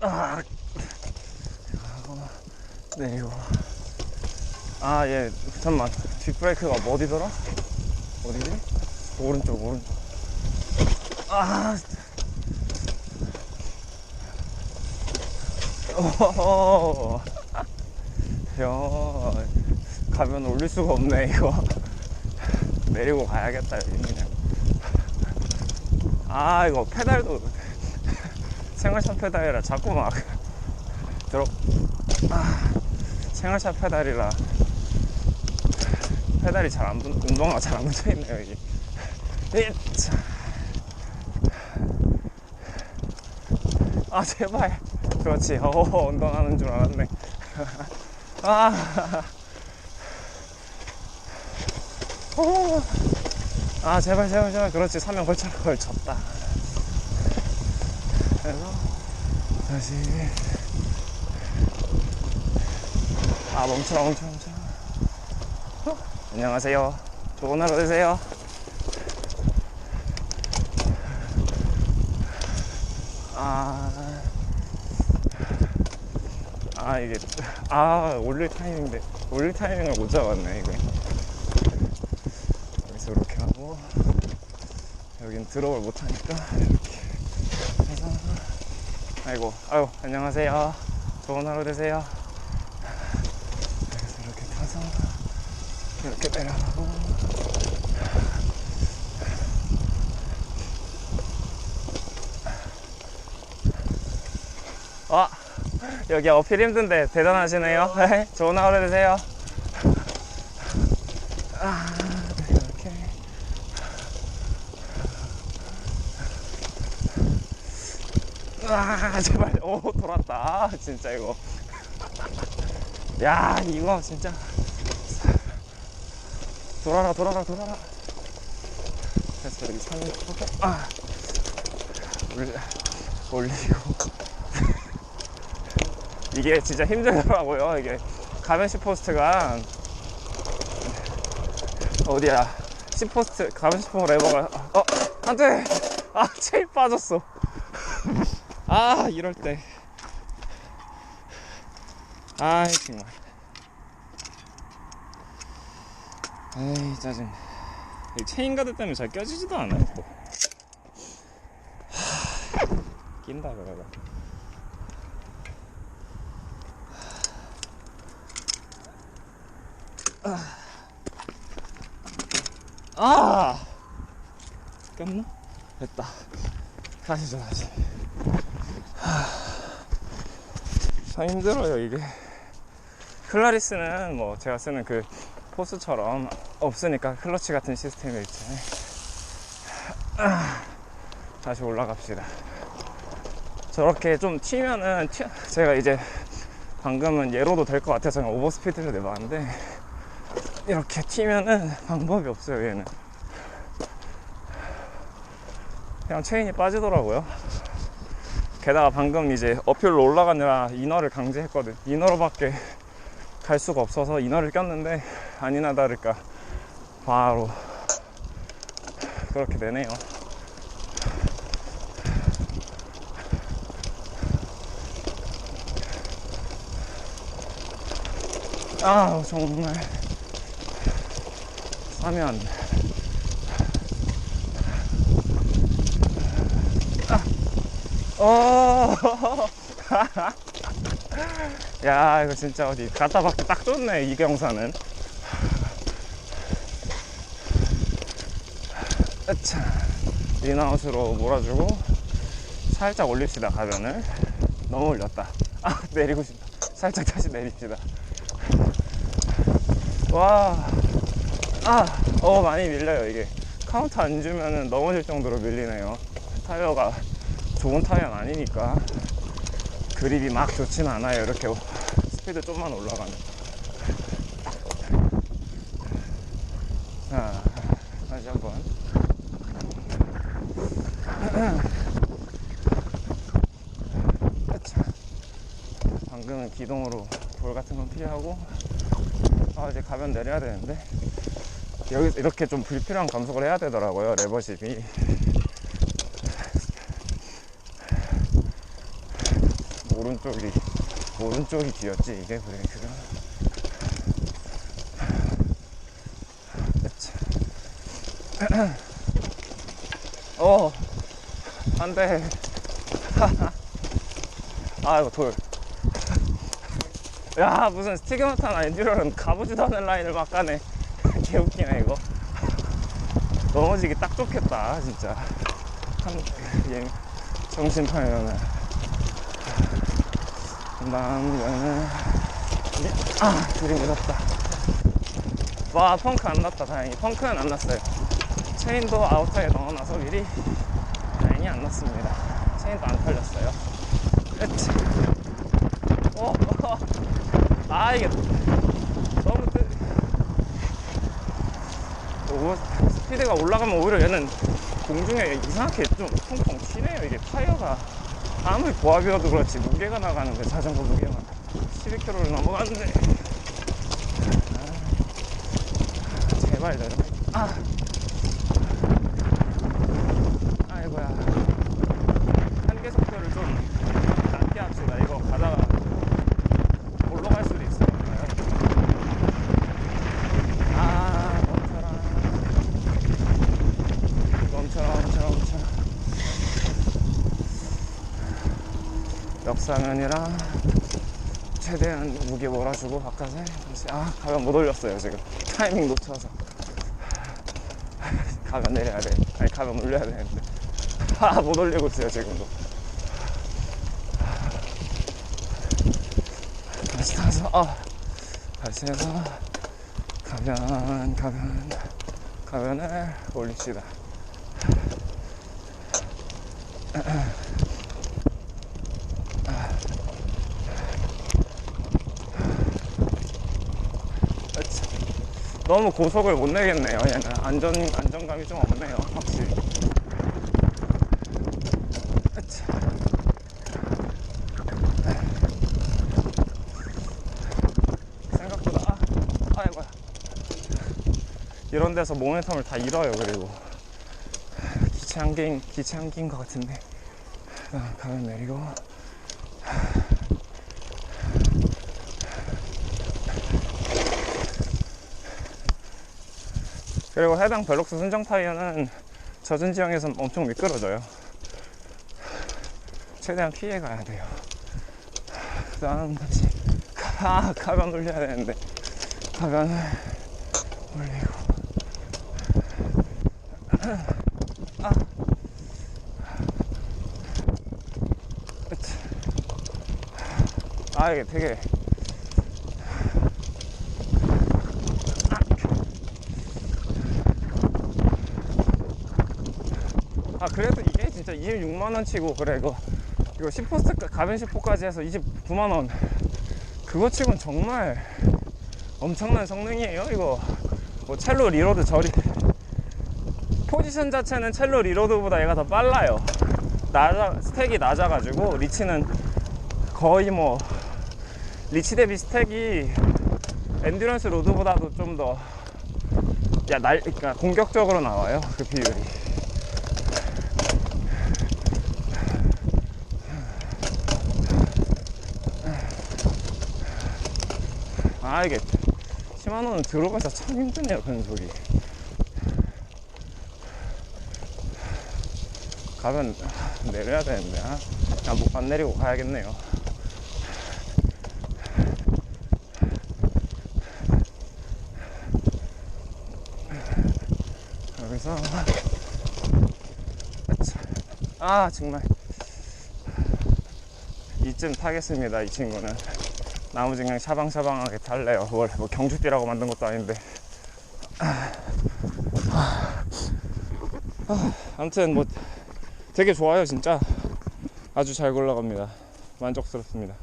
아, 하고 내리고. 아, 예, 잠깐만. 뒷브레이크가 뭐 어디더라? 어디지? 오른쪽, 오른쪽. 아, 오, 야, 가면 올릴 수가 없네, 이거. 내리고 가야겠다, 여기 그냥. 아, 이거 페달도 생활차 페달이라 자꾸 막 들어, 아, 생활차 페달이라 페달이 잘 안, 붙- 운동화가 잘안 붙어 있네요, 여기. 이차. 아, 제발. 그렇지. 어, 운동하는 줄 알았네. 아. 어. 아, 제발, 제발, 제발. 그렇지. 사면 걸쳐, 걸쳤다. 그래서, 다시. 아, 멈춰라, 멈춰, 멈춰. 어? 안녕하세요. 좋은 하루 되세요. 아. 아, 이게, 아, 올릴 타이밍인데, 올릴 타이밍을 못 잡았네, 이게. 여기서 이렇게 하고, 여긴 드롭을 못 하니까, 이렇게 아이고, 아유, 안녕하세요. 좋은 하루 되세요. 여기서 이렇게 타서, 이렇게 내려가고, 아, 여기 어필 힘든데 대단하시네요. 네, 좋은 하루 되세요. 아, 네, 이렇게. 아, 제발. 오, 돌았다. 아, 진짜 이거. 야, 이거 진짜. 돌아라, 돌아라, 돌아라. 그래서 여기 산을 보고, 아, 올리, 올리고. 이게 진짜 힘들더라고요. 이게 가면 시 포스트가 어디야? 시포스트 가면 시 포 레버가 어 안돼 아 체인 빠졌어 아 이럴 때 아이 정말 에이 짜증 이 체인 가드 때문에 잘 껴지지도 않아요 또 하, 낀다 그러다 아! 꼈나? 됐다. 다시 줘, 다시. 하... 참 힘들어요, 이게. 클라리스는 뭐 제가 쓰는 그 포스처럼 없으니까 클러치 같은 시스템이 있잖아요. 아, 다시 올라갑시다. 저렇게 좀 튀면은 튀... 제가 이제 방금은 예로도 될 것 같아서 그냥 오버스피드를 내봤는데 이렇게 튀면은 방법이 없어요 얘는 그냥 체인이 빠지더라고요 게다가 방금 이제 어필로 올라가느라 이너를 강제했거든. 이너로밖에 갈 수가 없어서 이너를 꼈는데 아니나 다를까 바로 그렇게 되네요. 아 정말. 사면 어. 야 이거 진짜 어디 갖다 박기 딱 좋네 이 경사는. 아차 인아웃으로 몰아주고 살짝 올립시다 가변을. 너무 올렸다. 아 내리고 싶다. 살짝 다시 내립시다. 와. 아, 어, 많이 밀려요, 이게. 카운트 안 주면은 넘어질 정도로 밀리네요. 타이어가 좋은 타이어는 아니니까. 그립이 막 좋진 않아요, 이렇게 스피드 좀만 올라가면. 자, 다시 한 번. 아차. 방금은 기동으로 돌 같은 건 피하고, 아, 이제 가면 내려야 되는데. 여기 이렇게 좀 불필요한 감속을 해야 되더라고요 레버십이 오른쪽이 오른쪽이 뒤였지 이게? 브레이크가? 그치. 어 안돼. 아이고 돌. 야 무슨 스티그마탄 엔듀러는 가보지도 않은 라인을 막 가네 개웃기네 이거. 넘어지기 딱 좋겠다 진짜. 한 얘, 정신 파면은 남면은 아 들이묻었다. 와 펑크 안 났다 다행히. 펑크는 안 났어요. 체인도 아웃타에 넣어놔서 미리 다행히 안 났습니다. 체인도 안 털렸어요. 으치. 어, 어. 아 이게 너무 뜨... 오, 스피드가 올라가면 오히려 얘는 공중에 이상하게 좀 펑펑 튀네요. 이게 타이어가 아무리 고압이어도 그렇지 무게가 나가는 데 자전거 무게가 12km를 넘어가는데 아, 제발 내려 아 아이고야 한계 속도를 좀 낮게 합시다 이거 가다가 올라갈 수도 있으니까요 아 멈춰라 멈춰라 멈춰라 멈춰라 역상은이랑 최대한 무게 몰아주고 바깥에 아 가면 못 올렸어요 지금. 타이밍 놓쳐서. 가면 내려야 돼. 아니 가면 올려야 되는데. 아 못 올리고 있어요 지금도. 다시 타서 아 다시 해서 가면 가면 가면을 올립시다 그치. 너무 고속을 못 내겠네요. 얘는 안전 안정감이 좀 없네요. 확실히. 그치. 생각보다 아, 아이고야. 이런 데서 모멘텀을 다 잃어요. 그리고 기체 한 개인 기체 한 개인 것 같은데 아, 가면 내리고. 그리고 해당 벨록스 순정 타이어는 젖은 지형에선 엄청 미끄러져요. 최대한 피해 가야 돼요. 그 다음 다시 가, 가변 올려야 되는데 가변을 올리고 아. 아 이게 되게 아 그래도 이게 진짜 26만 원 치고 그래 이거 이거 10포스트 가변 10포까지 해서 29만 원 그거 치곤 정말 엄청난 성능이에요 이거 뭐 첼로 리로드 저리 포지션 자체는 첼로 리로드보다 얘가 더 빨라요 낮아 스택이 낮아가지고 리치는 거의 뭐 리치 대비 스택이 엔듀런스 로드보다도 좀 더 야, 날, 그러니까 공격적으로 나와요. 그 비율이. 아 이게 시마노는 들어가서 참 힘드네요 변속이 가면 내려야 되는데 아, 그냥 못- 안 내리고 가야겠네요. 여기서. 아 정말. 이쯤 타겠습니다 이 친구는 나머지 그냥 샤방샤방하게 탈래요. 뭘, 뭐 경주띠라고 만든 것도 아닌데. 아무튼 뭐 되게 좋아요, 진짜. 아주 잘 굴러갑니다. 만족스럽습니다.